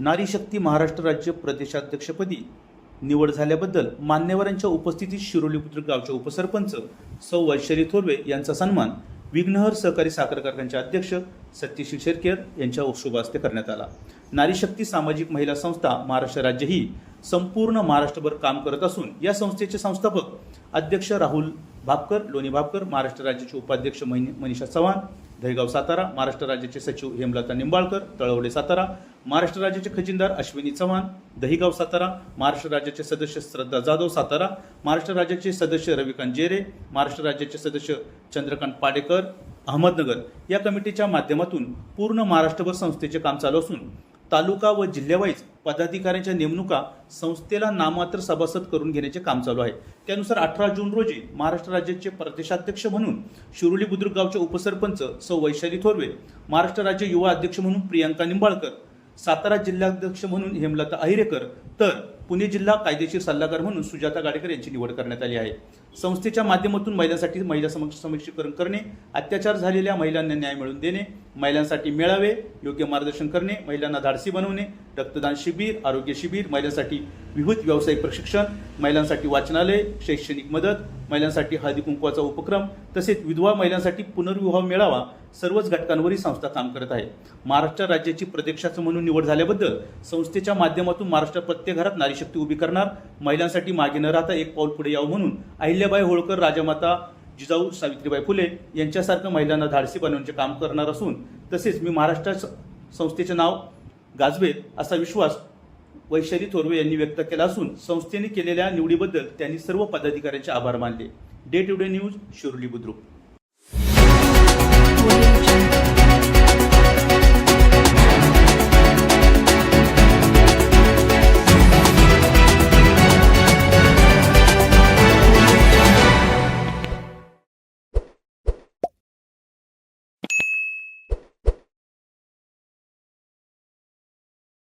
नारी शक्ती महाराष्ट्र राज्य प्रदेशाध्यक्षपदी निवड झाल्याबद्दल मान्यवरांच्या उपस्थितीत शिरोली बुद्रुक गावचे उपसरपंच सौ वैशाली थोरवे यांचा सन्मान विघ्नहर सहकारी साखर कारखान्याचे अध्यक्ष सत्यशील शेरकेर यांच्या शुभ हस्ते करण्यात आला. नारी शक्ती सामाजिक महिला संस्था महाराष्ट्र राज्य ही संपूर्ण महाराष्ट्रभर काम करत असून या संस्थेचे संस्थापक अध्यक्ष राहुल भापकर लोणी भापकर महाराष्ट्र राज्याचे उपाध्यक्ष मनीषा चव्हाण दहेगाव सातारा महाराष्ट्र राज्याचे सचिव हेमलता निंबाळकर तळवडे सातारा महाराष्ट्र राज्याचे खजिनदार अश्विनी चव्हाण दहिगाव सातारा महाराष्ट्र राज्याचे सदस्य श्रद्धा जाधव सातारा महाराष्ट्र राज्याचे सदस्य रविकांत जेरे महाराष्ट्र राज्याचे सदस्य चंद्रकांत पाडेकर अहमदनगर या कमिटीच्या माध्यमातून पूर्ण महाराष्ट्रभर संस्थेचे काम चालू असून तालुका व जिल्ह्यावाईज पदाधिकाऱ्यांच्या नेमणुका संस्थेला नामात्र सभासद करून घेण्याचे काम चालू आहे. त्यानुसार अठरा जून रोजी महाराष्ट्र राज्याचे प्रदेशाध्यक्ष म्हणून शिरोली बुद्रुक गावचे उपसरपंच सौ वैशाली थोरवे महाराष्ट्र राज्य युवा अध्यक्ष म्हणून प्रियांका निंबाळकर सातारा जिल्हाध्यक्ष म्हणून हेमलता अहिरेकर तर पुणे जिल्हा कायदेशीर सल्लागार म्हणून सुजाता गाडेकर यांची निवड करण्यात आली आहे. संस्थेच्या माध्यमातून महिलांसाठी महिला समक्ष समीक्षीकरण करणे अत्याचार झालेल्या महिलांना न्याय मिळवून देणे महिलांसाठी मेळावे योग्य मार्गदर्शन करणे महिलांना धाडसी बनवणे रक्तदान शिबिर आरोग्य शिबिर महिलांसाठी विविध व्यावसायिक प्रशिक्षण महिलांसाठी वाचनालय शैक्षणिक मदत महिलांसाठी हळदी कुंकवाचा उपक्रम तसेच विधवा महिलांसाठी पुनर्विवाह मेळावा सर्वच घटकांवर ही संस्था काम करत आहे. महाराष्ट्र राज्याची प्रत्यक्षाचं म्हणून निवड झाल्याबद्दल संस्थेच्या माध्यमातून महाराष्ट्र प्रत्येक घरात नारी नारीशक्ती उभी करणार. महिलांसाठी मागे न राहता एक पाऊल पुढे यावं म्हणून अहिल्याबाई होळकर राजमाता जिजाऊ सावित्रीबाई फुले यांच्यासारखं महिलांना धाडसी बनवण्याचे काम करणार असून तसेच मी महाराष्ट्र संस्थेचे नाव गाजवेल असा विश्वास वैशाली थोरवे यांनी व्यक्त केला असून संस्थेने केलेल्या निवडीबद्दल त्यांनी सर्व पदाधिकाऱ्यांचे आभार मानले. Day to day news Shiroli Budruk.